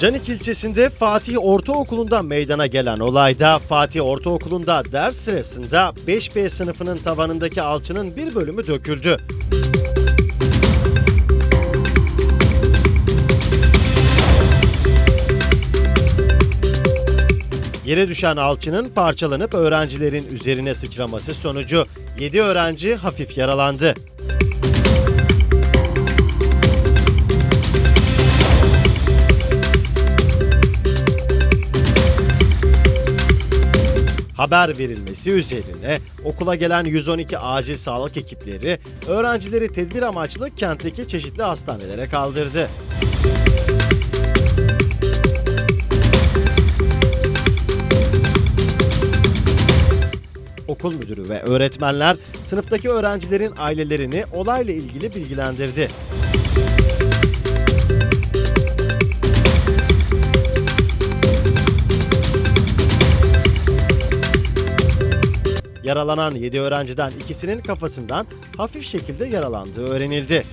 Canik ilçesinde Fatih Ortaokulu'nda meydana gelen olayda Fatih Ortaokulu'nda ders sırasında 5B sınıfının tavanındaki alçının bir bölümü döküldü. Yere düşen alçının parçalanıp öğrencilerin üzerine sıçraması sonucu 7 öğrenci hafif yaralandı. Haber verilmesi üzerine okula gelen 112 acil sağlık ekipleri öğrencileri tedbir amaçlı kentteki çeşitli hastanelere kaldırdı. Okul müdürü ve öğretmenler sınıftaki öğrencilerin ailelerini olayla ilgili bilgilendirdi. Yaralanan 7 öğrenciden ikisinin kafasından hafif şekilde yaralandığı öğrenildi.